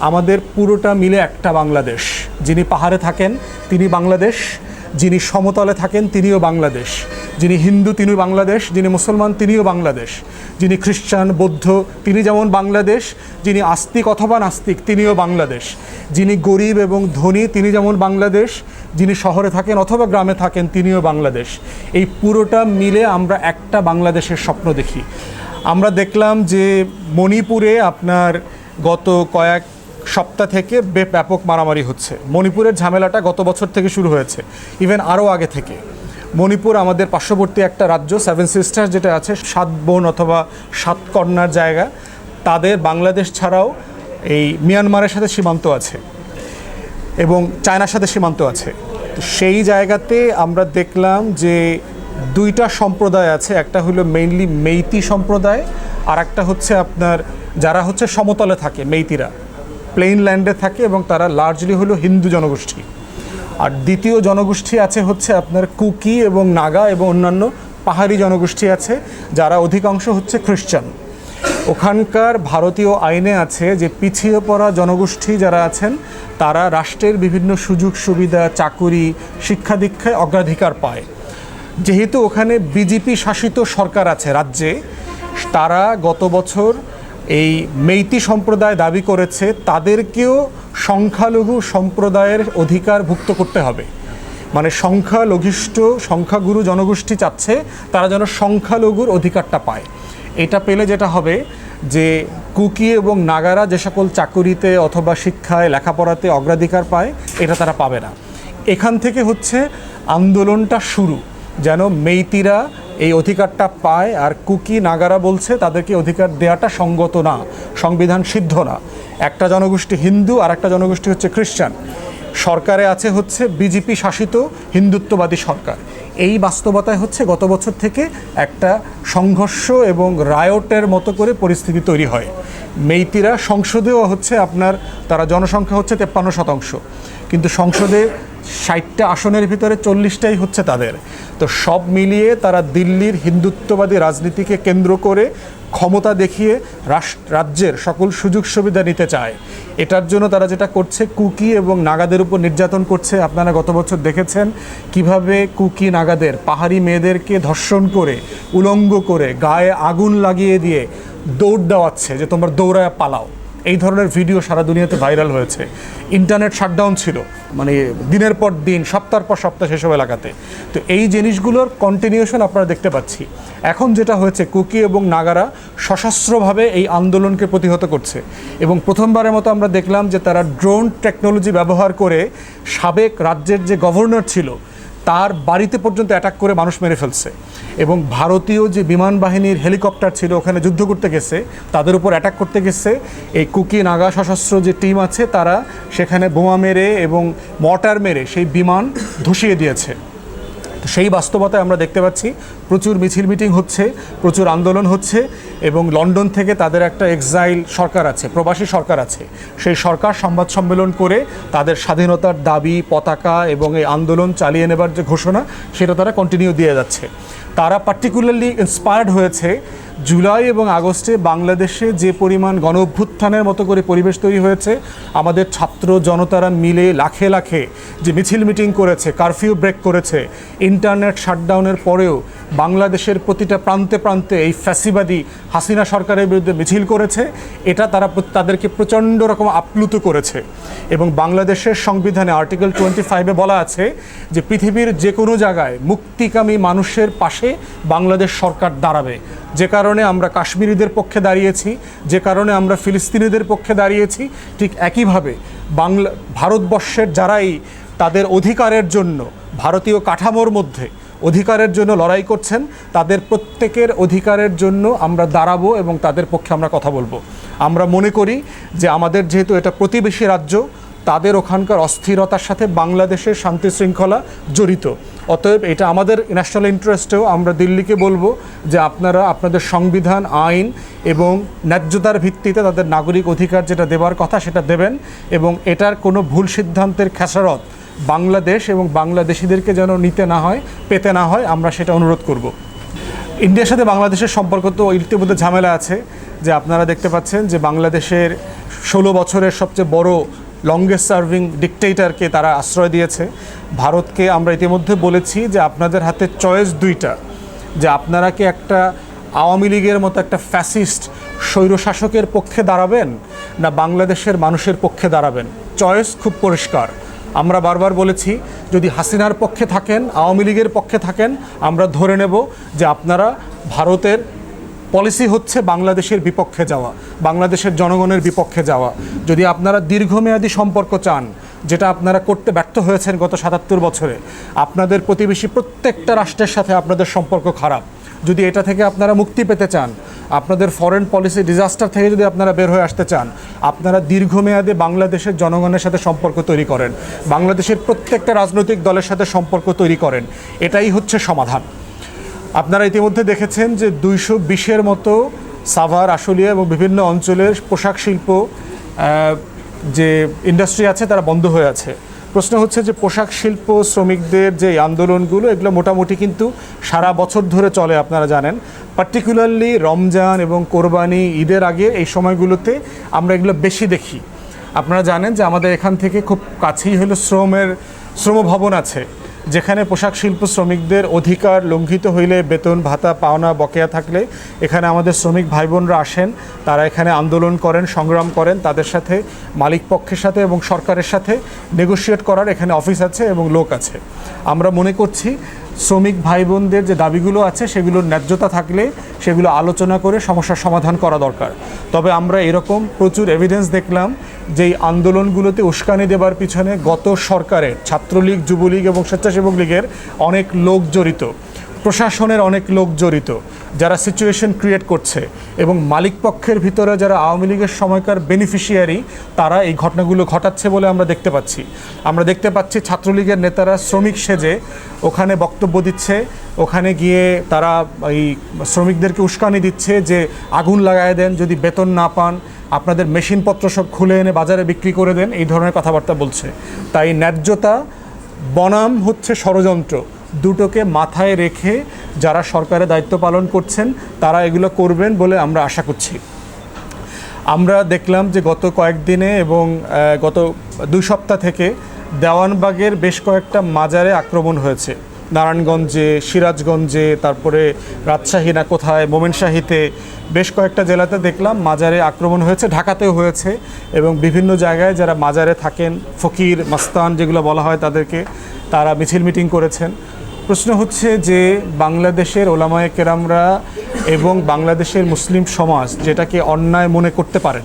আমাদের পুরোটা মিলে একটা বাংলাদেশ। যিনি পাহাড়ে থাকেন, তিনি বাংলাদেশ। যিনি সমতলে থাকেন, তিনিও বাংলাদেশ। যিনি হিন্দু তিনি বাংলাদেশ। যিনি মুসলমান, তিনিও বাংলাদেশ। যিনি খ্রিস্টান, বৌদ্ধ, তিনি যেমন বাংলাদেশ। যিনি আস্তিক অথবা নাস্তিক, তিনিও বাংলাদেশ। যিনি গরিব এবং ধনী, তিনি যেমন বাংলাদেশ। যিনি শহরে থাকেন অথবা গ্রামে থাকেন, তিনিও বাংলাদেশ। এই পুরোটা মিলে আমরা একটা বাংলাদেশের স্বপ্ন দেখি। আমরা দেখলাম যে মণিপুরে আপনার গত কয়েক সপ্তাহ থেকে ব্যাপক মারামারি হচ্ছে। মণিপুরের ঝামেলাটা গত বছর থেকে শুরু হয়েছে ইভেন আরও আগে থেকে। মণিপুর আমাদের পার্শ্ববর্তী একটা রাজ্য সেভেন সিস্টার যেটা আছে, সাত বোন অথবা সাত কন্যার জায়গা। তাদের বাংলাদেশ ছাড়াও এই মিয়ানমারের সাথে সীমান্ত আছে এবং চায়নার সাথে সীমান্ত আছে। সেই জায়গাতে আমরা দেখলাম যে দুইটা সম্প্রদায় আছে, একটা হলো মেইনলি মেইতি সম্প্রদায় আর একটা হচ্ছে আপনার, যারা হচ্ছে সমতলে থাকে, মেইতিরা। প্লেন ল্যান্ডে থাকে এবং তারা লার্জলি হলো হিন্দু জনগোষ্ঠী। আর দ্বিতীয় জনগোষ্ঠী আছে হচ্ছে আপনার কুকি এবং নাগা এবং অন্যান্য পাহাড়ি জনগোষ্ঠী আছে, যারা অধিকাংশ হচ্ছে খ্রিস্টান। ওখানকার ভারতীয় আইনে আছে যে পিছিয়ে পড়া জনগোষ্ঠী যারা আছেন, তারা রাষ্ট্রের বিভিন্ন সুযোগ সুবিধা, চাকুরি, শিক্ষা দীক্ষায় অগ্রাধিকার পায়। যেহেতু ওখানে বিজেপি শাসিত সরকার আছে রাজ্যে, তারা গত বছর এই মেইতি সম্প্রদায় দাবি করেছে, তাদেরকেও সংখ্যালঘু সম্প্রদায়ের অধিকার ভুক্ত করতে হবে। মানে সংখ্যালঘিষ্ঠ, সংখ্যাগুরু জনগোষ্ঠী চাচ্ছে, তারা যেন সংখ্যালঘুর অধিকারটা পায়। এটা পেলে যেটা হবে যে কুকি এবং নাগারা যে সকল চাকুরিতে অথবা শিক্ষায়, লেখাপড়াতে অগ্রাধিকার পায়, এটা তারা পাবে না। এখান থেকে হচ্ছে আন্দোলনটা শুরু। যেন মেইতিরা এই অধিকারটা পায় আর কুকি নাগারা বলছে তাদেরকে অধিকার দেওয়াটা সঙ্গত না, সংবিধান সিদ্ধ না। একটা জনগোষ্ঠী হিন্দু আর একটা জনগোষ্ঠী হচ্ছে খ্রিস্টান সরকারে আছে হচ্ছে বিজেপি শাসিত হিন্দুত্ববাদী সরকার। এই বাস্তবতায় হচ্ছে গত বছর থেকে একটা সংঘর্ষ এবং রায়টের মতো করে পরিস্থিতি তৈরি হয়। মেইতিরা সংসদেও হচ্ছে আপনার, তারা জনসংখ্যা হচ্ছে তেপ্পান্ন শতাংশ। কিন্তু সংসদে ষাটটা আসনের ভিতরে চল্লিশটাই হচ্ছে তাদের। তো সব মিলিয়ে তারা দিল্লির হিন্দুত্ববাদী রাজনীতিকে কেন্দ্র করে ক্ষমতা দেখিয়ে রাজ্যের সকল সুযোগ সুবিধা নিতে চায়। এটার জন্য তারা যেটা করছে, কুকি এবং নাগাদের উপর নির্যাতন করছে। আপনারা গত বছর দেখেছেন কীভাবে কুকি নাগাদের পাহাড়ি মেয়েদেরকে ধর্ষণ করে, উলঙ্গ করে গায়ে আগুন লাগিয়ে দিয়ে দৌড় দেওয়াচ্ছে যে তোমরা দৌড়ায় পালাও। এই ধরনের ভিডিও সারা দুনিয়াতে ভাইরাল হয়েছে। ইন্টারনেট শাটডাউন ছিল মানে দিনের পর দিন, সপ্তাহ পর সপ্তাহ সেসব এলাকাতে। তো এই জিনিসগুলোর কন্টিনিউশন আপনারা দেখতে পাচ্ছি। এখন যেটা হয়েছে, কুকি এবং নাগারা সশস্ত্রভাবে এই আন্দোলনকে প্রতিহত করছে। এবং প্রথমবারের মতো আমরা দেখলাম যে তারা ড্রোন টেকনোলজি ব্যবহার করে সাবেক রাজ্যের যে গভর্নর ছিল তার বাড়িতে পর্যন্ত অ্যাটাক করে মানুষ মেরে ফেলছে। এবং ভারতীয় যে বিমান বাহিনীর হেলিকপ্টার ছিল, ওখানে যুদ্ধ করতে গেছে, তাদের উপর অ্যাটাক করতে গেছে। এই কুকি নাগা সশস্ত্র যে টিম আছে, তারা সেখানে বোমা মেরে এবং মর্টার মেরে সেই বিমান ধসিয়ে দিয়েছে। সেই বাস্তবতায় আমরা দেখতে পাচ্ছি প্রচুর মিছিল মিটিং হচ্ছে, প্রচুর আন্দোলন হচ্ছে এবং লন্ডন থেকে তাদের একটা এক্সাইল সরকার আছে, প্রবাসী সরকার আছে। সেই সরকার সংবাদ সম্মেলন করে তাদের স্বাধীনতার দাবি, পতাকা এবং এই আন্দোলন চালিয়ে নেবার যে ঘোষণা, সেটা তারা কন্টিনিউ দিয়ে যাচ্ছে। তারা পার্টিকুলারলি ইন্সপায়ার্ড হয়েছে জুলাই এবং আগস্টে বাংলাদেশে যে পরিমাণ গণ অভ্যুত্থানের মতো করে পরিবেশ তৈরি হয়েছে, আমাদের ছাত্র জনতারা মিলে লাখে লাখে যে মিছিল মিটিং করেছে, কারফিউ ব্রেক করেছে, ইন্টারনেট শাটডাউনের পরেও বাংলাদেশের প্রতিটা প্রান্তে প্রান্তে এই ফ্যাসিবাদী হাসিনা সরকারের বিরুদ্ধে মিছিল করেছে, এটা তারা তাদেরকে প্রচণ্ড রকম আপ্লুত করেছে। এবং বাংলাদেশের সংবিধানে আর্টিকেল টোয়েন্টি ফাইভে বলা আছে যে পৃথিবীর যে কোনো জায়গায় মুক্তিকামী মানুষের পাশে বাংলাদেশ সরকার দাঁড়াবে। যে কারণে আমরা কাশ্মীরিদের পক্ষে দাঁড়িয়েছি, যে কারণে আমরা ফিলিস্তিনিদের পক্ষে দাঁড়িয়েছি, ঠিক একইভাবে বাংলা, ভারতবর্ষের যারাই তাদের অধিকারের জন্য ভারতীয় কাঠামোর মধ্যে অধিকারের জন্য লড়াই করছেন, তাদের প্রত্যেকের অধিকারের জন্য আমরা দাঁড়াবো এবং তাদের পক্ষে আমরা কথা বলব। আমরা মনে করি যে আমাদের যেহেতু এটা প্রতিবেশী রাজ্য তাদের ওখানকার অস্থিরতার সাথে বাংলাদেশের শান্তি শৃঙ্খলা জড়িত। অতএব এটা আমাদের ন্যাশনাল ইন্টারেস্টেও আমরা দিল্লিকে বলব যে আপনারা আপনাদের সংবিধান, আইন এবং ন্যায্যতার ভিত্তিতে তাদের নাগরিক অধিকার যেটা দেওয়ার কথা সেটা দেবেন এবং এটার কোনো ভুল সিদ্ধান্তের খেসারত বাংলাদেশ এবং বাংলাদেশিদেরকে যেন নিতে না হয়, পেতে না হয়, আমরা সেটা অনুরোধ করব। ইন্ডিয়ার সাথে বাংলাদেশের সম্পর্ক তো ইতিমধ্যে ঝামেলা আছে যে আপনারা দেখতে পাচ্ছেন যে বাংলাদেশের ষোলো বছরের সবচেয়ে বড় লংগেস্ট সার্ভিং ডিকটেটারকে তারা আশ্রয় দিয়েছে। ভারতকে আমরা ইতিমধ্যে বলেছি যে আপনাদের হাতে চয়েস দুইটা। যে আপনারা কি একটা আওয়ামী লীগের মতো একটা ফ্যাসিস্ট স্বৈরশাসকের পক্ষে দাঁড়াবেন না বাংলাদেশের মানুষের পক্ষে দাঁড়াবেন? চয়েস খুব পরিষ্কার। আমরা বারবার বলেছি, যদি হাসিনার পক্ষে থাকেন, আওয়ামী লীগের পক্ষে থাকেন, আমরা ধরে নেব যে আপনারা ভারতের পলিসি হচ্ছে বাংলাদেশের বিপক্ষে যাওয়া, বাংলাদেশের জনগণের বিপক্ষে যাওয়া। যদি আপনারা দীর্ঘমেয়াদী সম্পর্ক চান, যেটা আপনারা করতে ব্যর্থ হয়েছেন গত সাতাত্তর বছরে, আপনাদের প্রতিবেশী প্রত্যেকটা রাষ্ট্রের সাথে আপনাদের সম্পর্ক খারাপ। যদি এটা থেকে আপনারা মুক্তি পেতে চান, আপনাদের ফরেন পলিসি ডিজাস্টার থেকে যদি আপনারা বের হয়ে আসতে চান, আপনারা দীর্ঘমেয়াদে বাংলাদেশের জনগণের সাথে সম্পর্ক তৈরি করেন, বাংলাদেশের প্রত্যেকটা রাজনৈতিক দলের সাথে সম্পর্ক তৈরি করেন। এটাই হচ্ছে সমাধান। আপনারা ইতিমধ্যে দেখেছেন যে দুইশো বিশের মতো সাভার, আশুলিয়া এবং বিভিন্ন অঞ্চলের পোশাক শিল্প যে ইন্ডাস্ট্রি আছে তারা বন্ধ হয়ে আছে। প্রশ্ন হচ্ছে যে পোশাক শিল্প শ্রমিকদের যে আন্দোলনগুলো, এগুলো মোটামুটি কিন্তু সারা বছর ধরে চলে, আপনারা জানেন। পার্টিকুলারলি রমজান এবং কোরবানি, ঈদের আগে এই সময়গুলোতে আমরা এগুলো বেশি দেখি। আপনারা জানেন যে আমাদের এখান থেকে খুব কাছেই হলো শ্রমের শ্রম ভবন আছে। যেখানে পোশাক শিল্প শ্রমিকদের অধিকার লঙ্ঘিত হইলে বেতন, ভাতা, পাওনা, বকেয়া থাকলে এখানে আমাদের শ্রমিক ভাই বোনরা আসেন, তারা এখানে আন্দোলন করেন, সংগ্রাম করেন, তাদের সাথে, মালিক পক্ষের সাথে এবং সরকারের সাথে নেগোশিয়েট করার এখানে অফিস আছে এবং লোক আছে। আমরা মনে করছি শ্রমিক ভাই বোনদের যে দাবিগুলো আছে সেগুলোর ন্যায্যতা থাকলে সেগুলো আলোচনা করে সমস্যার সমাধান করা দরকার। তবে আমরা এরকম প্রচুর এভিডেন্স দেখলাম যে এই আন্দোলনগুলোতে উস্কানি দেবার পিছনে গত সরকারের ছাত্রলীগ, যুবলীগ এবং স্বেচ্ছাসেবক লীগের অনেক লোক জড়িত, প্রশাসনের অনেক লোক জড়িত, যারা সিচুয়েশন ক্রিয়েট করছে এবং মালিক পক্ষের ভিতরে যারা আওয়ামী লীগের সময়কার বেনিফিশিয়ারি তারা এই ঘটনাগুলো ঘটাচ্ছে বলে আমরা দেখতে পাচ্ছি। আমরা দেখতে পাচ্ছি ছাত্রলীগের নেতারা শ্রমিক সেজে ওখানে বক্তব্য দিচ্ছে, ওখানে গিয়ে তারা এই শ্রমিকদেরকে উস্কানি দিচ্ছে যে আগুন লাগায় দেন, যদি বেতন না পান। আপনাদের মেশিনপত্র সব খুলে এনে বাজারে বিক্রি করে দেন, এই ধরনের কথাবার্তা বলছে। তাই ন্যায্যতা বনাম হচ্ছে ষড়যন্ত্র। দুটোকে মাথায় রেখে যারা সরকারের দায়িত্ব পালন করছেন, তারা এগুলো করবেন বলে আমরা আশা করছি। আমরা দেখলাম যে গত কয়েকদিনে এবং গত দুই সপ্তাহ থেকে দেওয়ানবাগের বেশ কয়েকটা মাজারে আক্রমণ হয়েছে। নারায়ণগঞ্জে, সিরাজগঞ্জে, তারপরে রাজশাহী না কোথায়, মোমেনশাহীতে বেশ কয়েকটা জেলাতে দেখলাম মাজারে আক্রমণ হয়েছে, ঢাকাতেও হয়েছে এবং বিভিন্ন জায়গায় যারা মাজারে থাকেন, ফকির, মাস্তান যেগুলো বলা হয় তাদেরকে তারা মিছিল মিটিং করেছেন। প্রশ্ন হচ্ছে যে বাংলাদেশের ওলামায়ে কেরামরা এবং বাংলাদেশের মুসলিম সমাজ যেটাকে অন্যায় মনে করতে পারেন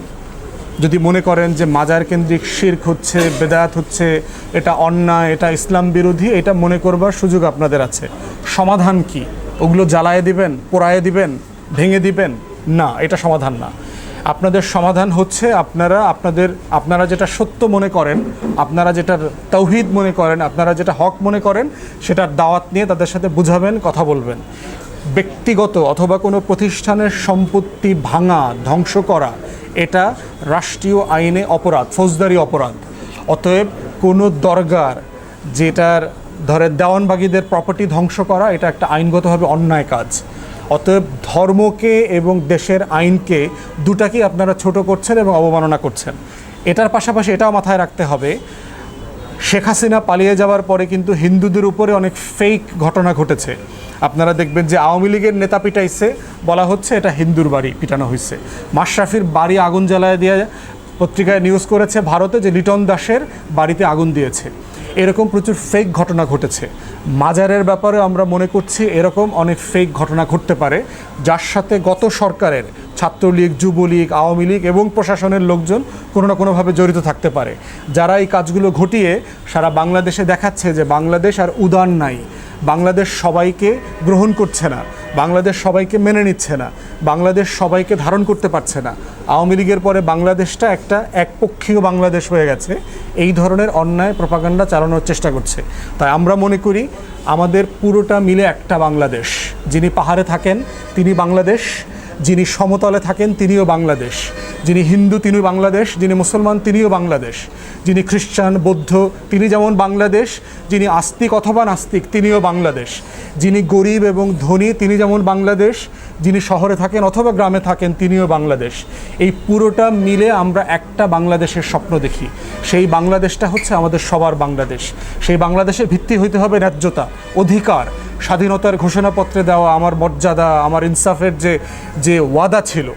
যদি মনে করেন যে মাজার কেন্দ্রিক শির্ক হচ্ছে, বেদায়াত হচ্ছে, এটা অন্যায়, এটা ইসলাম বিরোধী, এটা মনে করবার সুযোগ আপনাদের আছে। সমাধান কি? ওগুলো জ্বালায় দিবেন, পোড়ায় দিবেন, ভেঙে দিবেন? না, এটা সমাধান না। আপনাদের সমাধান হচ্ছে আপনারা, আপনাদের, আপনারা যেটা সত্য মনে করেন, আপনারা যেটা তৌহিদ মনে করেন, আপনারা যেটা হক মনে করেন, সেটার দাওয়াত নিয়ে তাদের সাথে বুঝাবেন, কথা বলবেন। ব্যক্তিগত অথবা কোনো প্রতিষ্ঠানের সম্পত্তি ভাঙা, ধ্বংস করা, এটা রাষ্ট্রীয় আইনে অপরাধ, ফৌজদারি অপরাধ। অতএব কোনো দরগার যেটার ধরে দেওয়ানবাগীদের প্রপার্টি ধ্বংস করা, এটা একটা আইনগতভাবে অন্যায় কাজ। অতএব ধর্মকে এবং দেশের আইনকে দুটাকেই আপনারা ছোট করছেন এবং অবমাননা করছেন। এটার পাশাপাশি এটাও মাথায় রাখতে হবে, শেখ হাসিনা পালিয়ে যাওয়ার পরে কিন্তু হিন্দুদের উপরে অনেক ফেক ঘটনা ঘটেছে। আপনারা দেখবেন যে আওয়ামী লীগের নেতা পিটাইছে, বলা হচ্ছে এটা হিন্দুর বাড়ি পিটানো হয়েছে মাশরাফির বাড়ি আগুন জ্বালায় দিয়ে পত্রিকায় নিউজ করেছে ভারতে যে লিটন দাসের বাড়িতে আগুন দিয়েছে। এরকম প্রচুর ফেক ঘটনা ঘটেছে। মাজারের ব্যাপারে আমরা মনে করছি এরকম অনেক ফেক ঘটনা ঘটতে পারে, যার সাথে গত সরকারের ছাত্রলীগ, যুবলীগ, আওয়ামী লীগ এবং প্রশাসনের লোকজন কোনো না কোনোভাবে জড়িত থাকতে পারে। যারা এই কাজগুলো ঘটিয়ে সারা বাংলাদেশে দেখাচ্ছে যে বাংলাদেশ আর উদার নাই। বাংলাদেশ সবাইকে গ্রহণ করছে না, বাংলাদেশ সবাইকে মেনে নিচ্ছে না, বাংলাদেশ সবাইকে ধারণ করতে পারছে না। আওয়ামী লীগের পরে বাংলাদেশটা একটা একপক্ষীয় বাংলাদেশ হয়ে গেছে। এই ধরনের অন্যায় প্রপাগান্ডা চালানোর চেষ্টা করছে। তাই আমরা মনে করি, আমাদের পুরোটা মিলে একটা বাংলাদেশ। যিনি পাহাড়ে থাকেন, তিনি বাংলাদেশ। যিনি সমতলে থাকেন, তিনিও বাংলাদেশ। যিনি হিন্দু তিনি বাংলাদেশ। যিনি মুসলমান, তিনিও বাংলাদেশ। যিনি খ্রিস্টান, বৌদ্ধ, তিনি যেমন বাংলাদেশ। যিনি আস্তিক অথবা নাস্তিক, তিনিও বাংলাদেশ। যিনি গরিব এবং ধনী, তিনি যেমন বাংলাদেশ। যিনি শহরে থাকেন অথবা গ্রামে থাকেন, তিনিও বাংলাদেশ। এই পুরোটা মিলে আমরা একটা বাংলাদেশের স্বপ্ন দেখি। সেই বাংলাদেশটা হচ্ছে আমাদের সবার বাংলাদেশ। সেই বাংলাদেশের ভিত্তি হইতে হবে ন্যায্যতা, অধিকার। স্বাধীনতার ঘোষণাপত্রে দেওয়া আমার মর্যাদা, আমার ইনসাফের যে যে ওয়াদা ছিল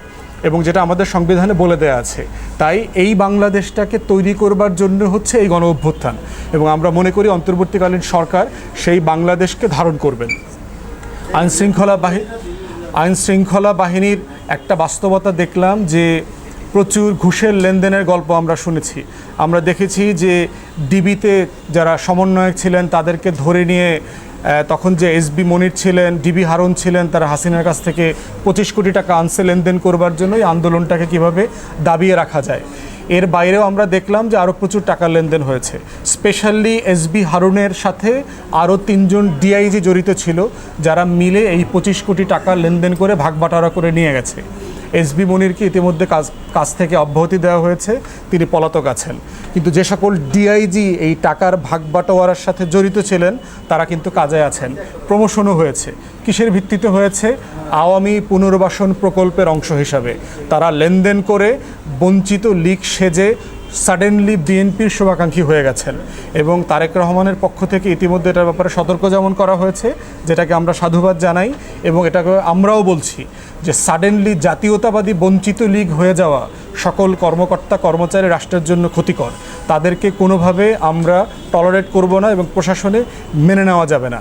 এবং যেটা আমাদের সংবিধানে বলে দেয়া আছে, তাই এই বাংলাদেশটাকে তৈরি করবার জন্য হচ্ছে এই গণ অভ্যুত্থান এবং আমরা মনে করি অন্তর্বর্তীকালীন সরকার সেই বাংলাদেশকে ধারণ করবেন। আইন শৃঙ্খলা বাহিনী আইন শৃঙ্খলা বাহিনীর একটা বাস্তবতা দেখলাম যে প্রচুর ঘুষের লেনদেনের গল্প আমরা শুনেছি। আমরা দেখেছি যে ডিবিতে যারা সমন্বয়ক ছিলেন তাদেরকে ধরে নিয়ে তখন যে এস বি মনির ছিলেন ডিবি হারুন ছিলেন, তারা হাসিনার কাছ থেকে পঁচিশ কোটি টাকা আনসে লেনদেন করবার জন্য এই আন্দোলনটাকে কীভাবে দাবিয়ে রাখা যায়। এর বাইরেও আমরা দেখলাম যে আরও প্রচুর টাকার লেনদেন হয়েছে। স্পেশালি এসবি হারুনের সাথে আরও তিনজন ডিআইজি জড়িত ছিল, যারা মিলে এই পঁচিশ কোটি টাকা লেনদেন করে ভাগ বাটোয়ারা করে নিয়ে গেছে। এসবি মনিরকে ইতিমধ্যে কাজ কাজ থেকে অব্যাহতি দেওয়া হয়েছে? তিনি পলাতক আছেন। কিন্তু যে সকল ডিআইজি এই টাকার ভাগ বাটোয়ারার সাথে জড়িত ছিলেন, তারা কিন্তু কাজে আছেন। প্রমোশনও হয়েছে। কিসের ভিত্তিতে হয়েছে? আওয়ামী পুনর্বাসন প্রকল্পের অংশ হিসাবে। তারা লেনদেন করে বঞ্চিত লিগ সেজে সাডেনলি বিএনপির শুভাকাঙ্ক্ষী হয়ে গেছেন। এবং তারেক রহমানের পক্ষ থেকে ইতিমধ্যে এটার ব্যাপারে সতর্ক যেমন করা হয়েছে, যেটাকে আমরা সাধুবাদ জানাই এবং এটাকে আমরাও বলছি যে সাডেনলি জাতীয়তাবাদী বঞ্চিত লীগ হয়ে যাওয়া সকল কর্মকর্তা, কর্মচারী রাষ্ট্রের জন্য ক্ষতিকর। তাদেরকে কোনোভাবে আমরা টলারেট করব না এবং প্রশাসনে মেনে নেওয়া যাবে না।